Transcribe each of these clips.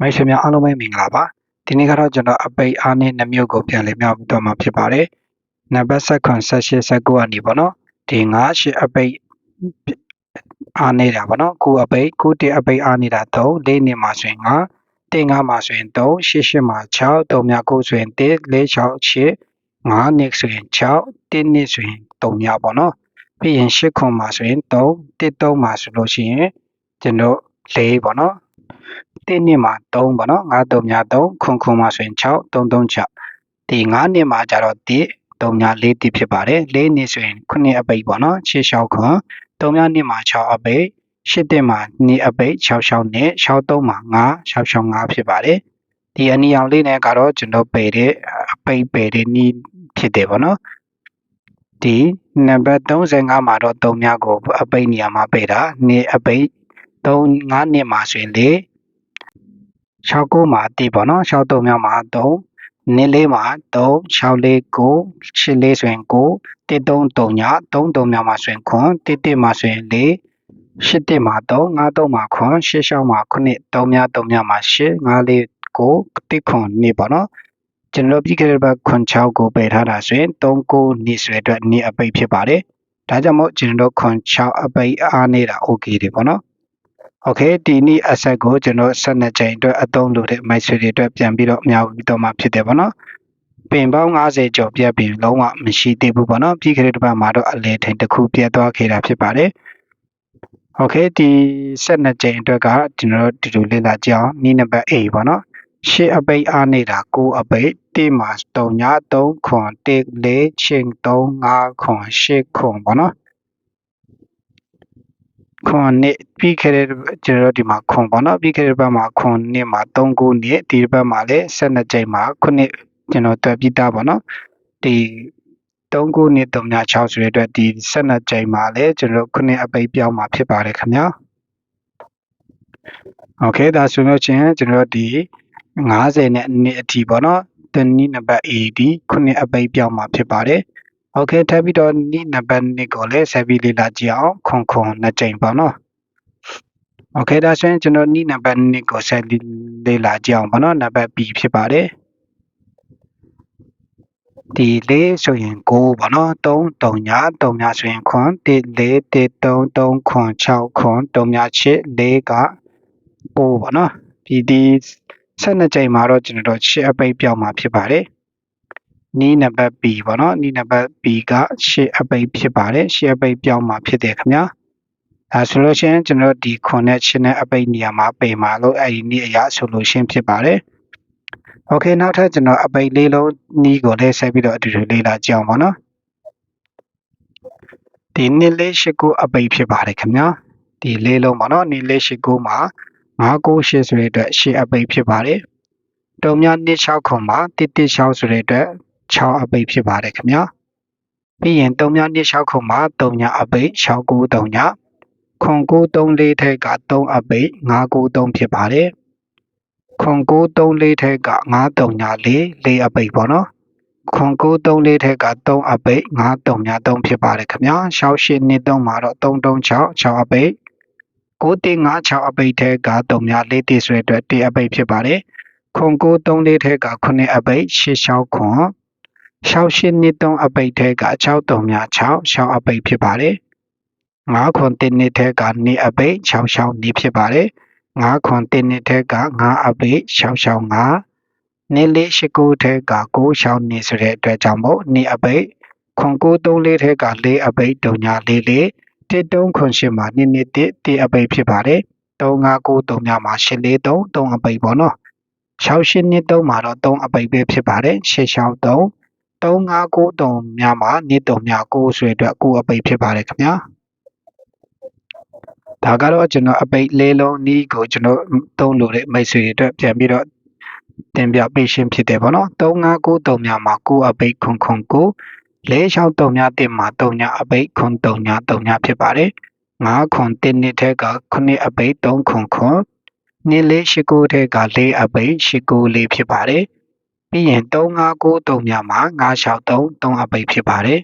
မိတ်ဆွေများအားလုံးပဲမင်္ဂလာပါဒီနေ့ကတော့ကျွန်တော်အပိတ်အားနဲ့နှမျိုးကိုပြန်လည်မြောက်ပြီးတော့မှာဖြစ်ပါတယ်နံပါတ်7 18 19အနေပေါ့နော်ဒီ9 8အပိတ်အားနေတာပေါ့နော်9အပိတ်9တစ်အပိတ်အားနေတာ3 4နှစ်မှာဆိုရင်9တင်9မှာဆိုရင်3 8 8မှာ6 3မြ9ဆိုရင်1 4 6 8 9နှစ်ဆိုရင်6 1နှစ်ဆိုရင်3မြပေါ့နော်ပြီးရင်8ခွန်မှာဆိုရင်3 1 3မှာဆိုလို့ရှိရင်ကျွန်တော်4ပေါ့နော် 1နှစ်မှာ3ပေါ့နော်9 3များ3ခွန်ခွန်မှာဆိုရင်6 3 3 6ဒီ9နှစ်မှာကျတော့1 3များ4တိဖြစ်ပါတယ်4နှစ်ဆိုရင်9အပိတ်ပေါ့နော်6 6ခွန်3များနှစ်မှာ6အပိတ်8တက်မှာ2အပိတ်6 6နဲ့6 3မှာ9 6 6 5ဖြစ်ပါတယ်ဒီအနီအောင်လေးနဲ့ကတော့ကျွန်တော်ပယ်တဲ့အပိတ်ပယ်တဲ့နီးဖြစ်တယ်ပေါ့နော်ဒီနံပါတ်35မှာတော့3များကိုအပိတ်နေရာမှာပယ်တာ2အပိတ်3 9နှစ်မှာဆိုရင်လေ 69မှာတိပေါ့နော်63မြောက်မှာ3နစ်လေးမှာ3 6လေး9 8လေးဆိုရင်9 1 3 3ည3 3မြောက်မှာဆိုရင်ခွန်1 1မှာဆိုရင်4 8 1မှာ3 5 3မှာခွန်8 6မှာ9 3များ3များမှာ8 5လေး9 1ခွန်နေပေါ့နော်ကျွန်တော်ပြီးခဲ့တဲ့ဘက်ခွန်6ကိုပယ်ထားတာဆိုရင်3 9နေဆိုတဲ့အတွက်နေအပိတ်ဖြစ်ပါတယ်ဒါကြောင့်မို့ကျွန်တော်ခွန်6အပိတ်အားနေတာ okay တွေပေါ့နော် Okay ဒီနေ့ asset ကိုကျွန်တော်12ချိန်အတွက်အသုံးလုပ်တဲ့ message တွေအတွက်ပြန်ပြီးတော့အများကြီးတော့မှဖြစ်တယ်ပေါ့နော်ပင်ပေါင်း90ကျော်ပြတ်ပြီးလုံးဝမရှိသေးဘူးပေါ့နော်ပြီးခဲ့တဲ့တစ်ပတ်မှာတော့အလဲထိန်တစ်ခုပြတ်သွားခဲ့တာဖြစ်ပါတယ် Okay ဒီ12ချိန်အတွက်ကကျွန်တော်တို့ဒီလိုလေ့လာကြအောင်နည်းနံပါတ်8ပေါ့နော်ရှစ်အပိတ်အားနေတာကိုအပိတ်တိမှာ3ည3ခွန်1 4ချင်း3 5ခွန်8ခွန်ပေါ့နော် ခွန်နှစ်ပြီးခဲ့တဲ့ကျွန်တော်ဒီမှာခွန်ပေါ့နော်ပြီးခဲ့တဲ့ဘက်မှာခွန်နှစ်မှာ3ခုနှစ်ဒီဘက်မှာလည်း12ကြိမ်မှာခုနှစ်ကျွန်တော်တွေ့ပြီးသားပေါ့နော်ဒီ3ခုနှစ်3.6ဆိုတဲ့အတွက်ဒီ12ကြိမ်မှာလည်းကျွန်တော်ခုနှစ်အပိတ်ပြောင်းမှာဖြစ်ပါတယ်ခင်ဗျာ Okay ဒါဆိုလို့ချင်းကျွန်တော်ဒီ90နဲ့နှစ်အထိပေါ့နော်တနည်းနံပါတ် A ဒီခုနှစ်အပိတ်ပြောင်းမှာဖြစ်ပါတယ် โอเคထပ်ပြီးတော့နိနံပါတ်2ကိုလည်းဆက်ပြီးလေ့လာကြည့်အောင်ခွန်ခွန်နှစ်ကြိမ်ပေါ့နော်โอเคဒါဆိုရင်ကျွန်တော်နိနံပါတ်2ကိုဆက်လေ့လာကြည့်အောင်ပေါ့နော်နံပါတ် B ဖြစ်ပါတယ်ဒီလေးဆိုရင်9ပေါ့နော်3 3ည3ညဆိုရင်ခွန်1 4 1 3 3ခွန်6ခွန်3ည8 4က9ပေါ့နော်ဒီဒီ12ကြိမ်မှာတော့ကျွန်တော်တို့8အပိတ်ပြောင်းမှာဖြစ်ပါတယ် နီးနံပါတ် B ပေါ့နော်နီးနံပါတ် B ကရှေ့အပိတ်ဖြစ်ပါတယ်ရှေ့အပိတ်ပြောင်းမှာဖြစ်တယ်ခင်ဗျာဒါဆိုလို့ရှိရင်ကျွန်တော်ဒီခွန်နဲ့ရှင်းတဲ့အပိတ်နေရာမှာပိတ်မှာလို့အဲဒီနည်းအရာဆိုလို့ရှင်းဖြစ်ပါတယ်โอเคနောက်ထပ်ကျွန်တော်အပိတ်လေးလုံးနီးကိုလည်းဆက်ပြီးတော့အတူတူလေ့လာကြအောင်ပါနော်ဒီနှစ်လေးရှိကိုအပိတ်ဖြစ်ပါတယ်ခင်ဗျာဒီလေးလုံးပါနော်နှစ်လေးရှိကိုမှာ998ဆိုတဲ့အတွက်ရှေ့အပိတ်ဖြစ်ပါတယ်တုံမြနှစ်6ခွန်မှာ116ဆိုတဲ့အတွက် 6အပိတ်ဖြစ်ပါတယ်ခင်ဗျာပြီးရင်3ည2 6ခုမှာ3ညအပိတ်6ကူ3ညခွန်ကူ3 4ထက်က3အပိတ်5ကူ3ဖြစ်ပါတယ်ခွန်ကူ3 4ထက်က5 3ည4 4အပိတ်ပေါ့နော်ခွန်ကူ3 4ထက်က3အပိတ်5 3ည3ဖြစ်ပါတယ်ခင်ဗျာ6 8နှစ်3မှာတော့3 3 6 6အပိတ်9 1 5 6အပိတ်ထက်က3ည4တိဆိုတဲ့အတွက်1အပိတ်ဖြစ်ပါတယ်ခွန်ကူ3 4ထက်က9အပိတ်6 6ခွန် 6ရှင်းနှစ်3အပိတ်ထဲက6 3မြ6 6အပိတ်ဖြစ်ပါတယ်9ခွန်1နှစ်ထဲက2အပိတ်6 6နှစ်ဖြစ်ပါတယ်9ခွန်1နှစ်ထဲက9အပိတ်6 6 5နှစ်လေးရှိ9ထဲက9 6နှစ်ဆိုတဲ့အတွက်ကြောင့်မို့2အပိတ်ခွန်9 3လေးထဲက4အပိတ်3ညာ4လေး1 3ခွန်8မှာ2နှစ်1 1အပိတ်ဖြစ်ပါတယ်3 5 9 3ညမှာ8 4 3 3အပိတ်ပေါ့နော်6 8နှစ်3မှာတော့3အပိတ်ပဲဖြစ်ပါတယ်6 6 3 3593များမှာနေ့တုံများ9ဆိုတဲ့အတွက်9အပိတ်ဖြစ်ပါတယ်ခင်ဗျာဒါကတော့ကျွန်တော်အပိတ်လေးလုံးနီးကိုကျွန်တော်သုံးလို့တဲ့မိတ်ဆွေတွေအတွက်ပြန်ပြီးတော့တင်ပြပေးရှင်းဖြစ်တယ်ပေါ့နော်3593များမှာ9အပိတ်ခွန်ခွန်9 463များတင်မှာ3ညအပိတ်ခွန်3ည3ညဖြစ်ပါတယ်9ခွန်1နှစ်ထဲက9အပိတ်3ခွန်ခွန်နေ့လေး89ထဲက4အပိတ်89လေးဖြစ်ပါတယ် ပြီးရင်3593မြမှာ963 3အပိတ်ဖြစ်ပါတယ်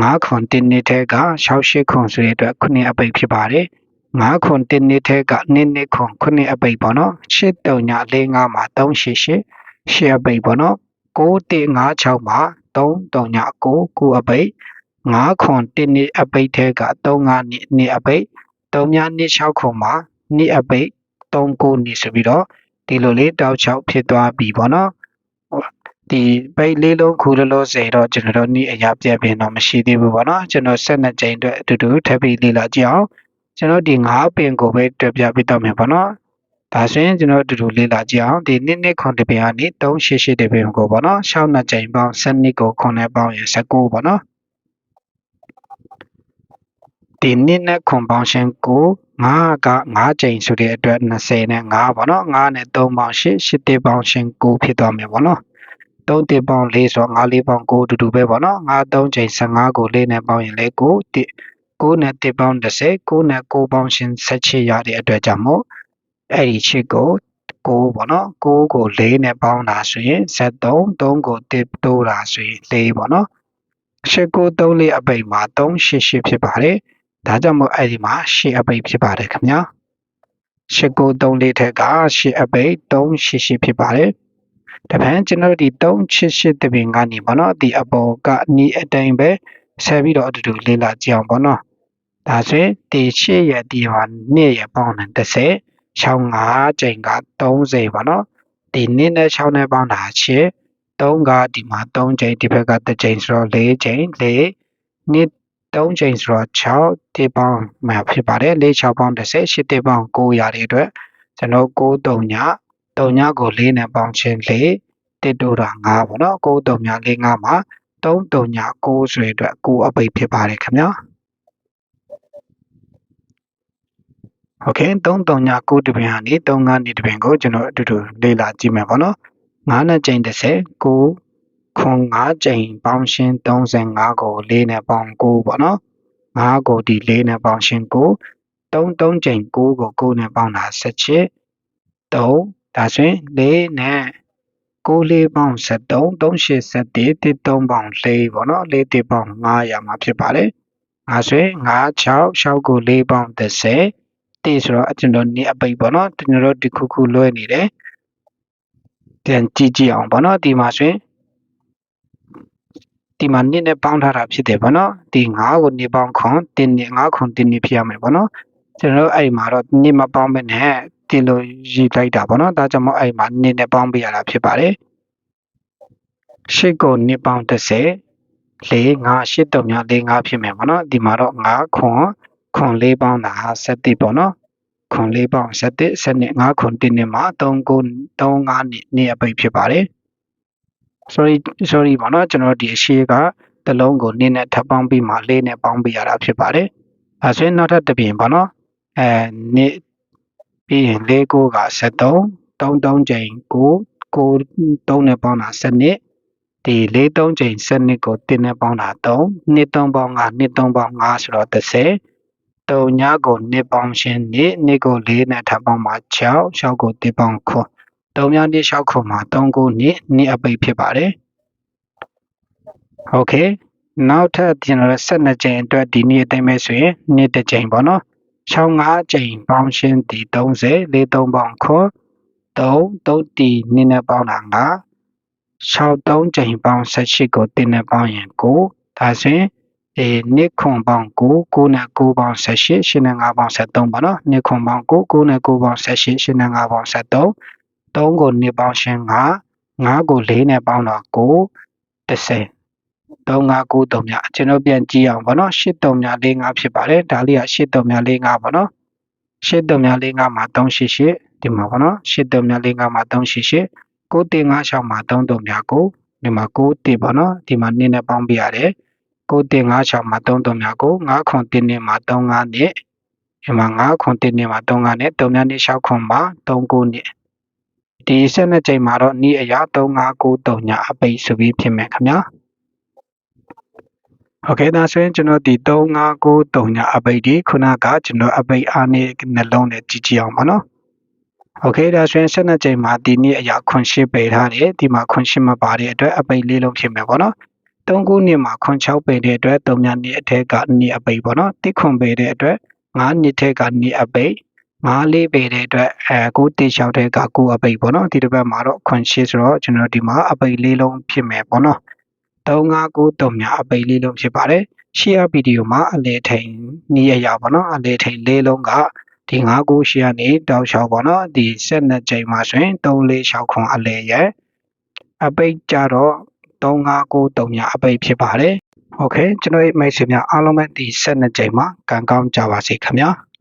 9ခွန်1နှစ်ထဲက68ခွန်ဆိုတဲ့အတွက်9အပိတ်ဖြစ်ပါတယ်9ခွန်1နှစ်ထဲက2နှစ်ခွန်9အပိတ်ပေါ့နော်8တုံညာ4 5မှာ388 8အပိတ်ပေါ့နော်9156မှာ3တုံညာ9 9အပိတ်9ခွန်1နှစ်အပိတ်ထဲက35နှစ်2အပိတ်3မြနှစ်6ခွန်မှာ2အပိတ်39နှစ်ဆိုပြီးတော့ဒီလိုလေးတောက်ချောက်ဖြစ်သွားပြီပေါ့နော် ဒီပိတ်လေးလုံးခုလလို့စေတော့ကျွန်တော်တို့နေ့အရာပြတ်ပင်တော့မရှိသေးဘူးပေါ့နော်ကျွန်တော်12ကြိမ်အတွက်အတူတူထပ်ပြီးလေ့လာကြည့်အောင်ကျွန်တော်ဒီ9ပင်ကိုပဲတွေ့ပြပေးတော့မယ်ပေါ့နော်ဒါဆိုရင်ကျွန်တော်အတူတူလေ့လာကြည့်အောင်ဒီနှစ်နှစ်ခွန်တပင်ကနေ388တပင်ကိုပေါ့နော်6နှစ်ကြိမ်ပေါင်း7ကိုခွန်နဲ့ပေါင်းရင်19ပေါ့နော်ဒီနှစ်နဲ့ခွန်ပေါင်းရှင်ကို9က9ကြိမ်ဆိုတဲ့အတွက်20နဲ့9ပေါ့နော်9နဲ့3ပေါင်း8 8တပေါင်းရှင်9ဖြစ်သွားမယ်ပေါ့နော် 3တပေါင်း4ဆိုတော့9 4ပေါင်း9အတူတူပဲပေါ့နော်9 3ချိန်15ကို4နဲ့ပေါင်းရင်လည်း9 9နဲ့1ပေါင်း30 9နဲ့9ပေါင်းရှင်18ရတဲ့အတွက်ကြောင့်မို့အဲ့ဒီချစ်ကို9ပေါ့နော်9ကို4နဲ့ပေါင်းတာဆိုရင်73 3ကို1တိုးတာဆိုရင်4ပေါ့နော်8 9 3 4အပိတ်မှာ388ဖြစ်ပါတယ်ဒါကြောင့်မို့အဲ့ဒီမှာ8အပိတ်ဖြစ်ပါတယ်ခင်ဗျာ8 9 3 4ထက်က8အပိတ်388ဖြစ်ပါတယ် တပန်းကျွန်တော်ဒီ388တပင်ကနေပေါ့နော်ဒီအပေါ်ကနီးအတိုင်းပဲဆက်ပြီးတော့အတူတူလေ့လာကြည့်အောင်ပေါ့နော်ဒါဆိုရင်ဒီ8ရဲ့ဒီမှာ2ရဲ့ပေါင်းတယ်30 65ချိန်က30ပေါ့နော်ဒီ2နဲ့6နဲ့ပေါင်းတာ8 3ကဒီမှာ3ချိန်ဒီဘက်က1ချိန်ဆိုတော့4ချိန်4နှစ်3ချိန်ဆိုတော့6တိပေါင်းမှာဖြစ်ပါတယ်4 6ပေါင်း30 8တိပေါင်း9ရတဲ့အတွက်ကျွန်တော်9 3ည 3ညကို4နဲ့ပေါင်းခြင်း4တစ်တိုးတာ5ပေါ့နော်9 3ည4 5မှာ3 3ည9ဆိုတဲ့အတွက်9အပိတ်ဖြစ်ပါတယ်ခင်ဗျာโอเค3 3ည9တပင်ဟာနေ3 5နေတပင်ကိုကျွန်တော်အတူတူလေ့လာကြည့်မယ်ပေါ့နော်9နဲ့ချိန်30 9ခွန်5ကြိမ်ပေါင်းရှင်း35ကို4နဲ့ပေါင်း9ပေါ့နော်5ကိုဒီ4နဲ့ပေါင်းရှင်း9 3 3ကြိမ်9ကို9နဲ့ပေါင်းတာ17 3 ဒါဆိုရင်4နဲ့9လေးပေါင်း73 387 1 3ပေါင်း4ပေါ့နော်4 1ပေါင်း9ရမှာဖြစ်ပါတယ်အဲဆိုရင်5 6 6ကို4ပေါင်း30တေးဆိုတော့ကျွန်တော်နေအပိတ်ပေါ့နော်ကျွန်တော်ဒီခုခုလွှဲနေတယ်ပြန်ကြည့်ကြည့်အောင်ပေါ့နော်ဒီမှာဆိုရင်ဒီမှာနှစ်နဲ့ပေါင်းထားတာဖြစ်တယ်ဗောနော်ဒီ9ကိုနှစ်ပေါင်းခွန်တင်းနှစ်9ခွန်တင်းနှစ်ဖြစ်ရမယ်ဗောနော်ကျွန်တော်အဲ့မှာတော့နှစ်မပေါင်းမနဲ့ တင်လို့ရည်လိုက်တာပေါ့နော်ဒါကြောင့်မို့အဲ့မှာနှစ်နဲ့ပေါင်းပေးရတာဖြစ်ပါတယ်ရှိတ်ကိုနှစ်ပေါင်း30 4 5 8 3 4 5ဖြစ်မယ်ပေါ့နော်ဒီမှာတော့9ခွန်ခွန်4ပေါင်းတာ7ပေါ့နော်ခွန်4ပေါင်း7 7 5ခွန်1နဲ့မှာ3 9 3 5နှစ်နှစ်အပိတ်ဖြစ်ပါတယ် sorry sorry ပေါ့နော်ကျွန်တော်ဒီအရှိကတလုံးကိုနှစ်နဲ့ထပ်ပေါင်းပြီးမှ၄နဲ့ပေါင်းပေးရတာဖြစ်ပါတယ်အဲဆိုရင်နောက်ထပ်တစ်ပြင်ပေါ့နော်အဲနှစ် ပြီးရင်၄ကိုက73 33ချိန်9 9 3နဲ့ပေါင်းတာ7ဒီ၄3ချိန်7ကို1နဲ့ပေါင်းတာ3 2 3ပေါင်း5 2 3ပေါင်း5ဆိုတော့30 3ညကို2ပေါင်းရှင်း2 2ကို4နဲ့ထပ်ပေါင်းမှာ6 6ကို1ပေါင်းခွန်း3ည2 6ခွန်းမှာ3ကို2 2အပိတ်ဖြစ်ပါတယ်။ Okay နောက်ထပ်ကျွန်တော်တို့12ချိန်အတွက်ဒီနေ့အသိမဲ့ဆိုရင်နေ့တစ်ချိန်ပေါ့နော်။ 65ကြိမ်ပေါင်းရှင်းဒီ30 43ပေါင်းခွ3 3တီနှစ်နဲ့ပေါင်းတာ9 63ကြိမ်ပေါင်း18ကိုတင်းနဲ့ပေါင်းရင်9ဒါဆိုရင်ဒီနှစ်ခွန်ပေါင်း9 9နဲ့9ပေါင်း18 8နဲ့9ပေါင်း73ပေါ့နော်နှစ်ခွန်ပေါင်း9 9နဲ့9ပေါင်း18 8နဲ့9ပေါင်း73 3ကို2ပေါင်းရှင်း9 5ကို4နဲ့ပေါင်းတော့9 30 3 5 9 3မြကျွန်တော်ပြန်ကြည့်အောင်ဗောနော်8 3မြ4 5ဖြစ်ပါတယ်ဒါလေးက8 3မြ4 5ဗောနော်8 3မြ4 5မှာ388ဒီမှာဗောနော်8 3မြ4 5မှာ388 9 3 5 6မှာ3 3မြ9ဒီမှာ9 1ဗောနော်ဒီမှာ2နဲ့ပေါင်းပြရတယ်9 3 5 6မှာ3 3မြ9 5ခွန်1နဲ့မှာ3 5နဲ့ဒီမှာ9ခွန်1နဲ့မှာ3 5နဲ့3မြနဲ့6ခွန်မှာ3 9နဲ့ဒီ12ကြိမ်မှာတော့ဤအရာ3593ညအပိတ်ဆိုပြီးဖြစ်မယ်ခင်ဗျာ โอเคဒါဆိုရင်ကျွန်တော်ဒီ3593ညအပိတ်ဒီခုနကကျွန်တော်အပိတ်အားနဲ့နှလုံးနဲ့ကြည့်ကြည့်အောင်ပါနော်โอเคဒါဆိုရင်12ကြိမ်မှာဒီနေ့အရာခွန်ရှစ်ပိတ်ထားတယ်ဒီမှာခွန်ရှစ်မပါတဲ့အတွက်အပိတ်လေးလုံးဖြစ်မယ်ပေါ့နော်3ခုနှစ်မှာခွန်6ပိတ်တဲ့အတွက်3ညနှစ်အထက်ကနှစ်အပိတ်ပေါ့နော်တစ်ခွန်ပိတ်တဲ့အတွက် 9နှစ်ထဲကနေအပိတ်9လေးပေတဲ့အတွက်အဲ9တေ6ထဲက9အပိတ်ပေါ့နော်ဒီတစ်ပတ်မှာတော့ခွန်ရှစ်ဆိုတော့ကျွန်တော်ဒီမှာအပိတ်လေးလုံးဖြစ်မယ်ပေါ့နော် 3593များအပိတ်လေးလုံးဖြစ်ပါတယ်။ရှေ့အဗီဒီယိုမှာအလဲထိန်နည်းအရာပေါ့နော်အလဲထိန်လေးလုံးကဒီ59ရှေ့ကနေတောက်လျှောက်ပေါ့နော်ဒီ72ချိန်မှာဆိုရင်346ခွန်အလဲရဲ့အပိတ်ကြတော့3593များအပိတ်ဖြစ်ပါတယ်။ Okay ကျွန်တော်ရဲ့မိတ်ဆွေများအားလုံးပဲဒီ72ချိန်မှာကံကောင်းကြပါစေခင်ဗျာ။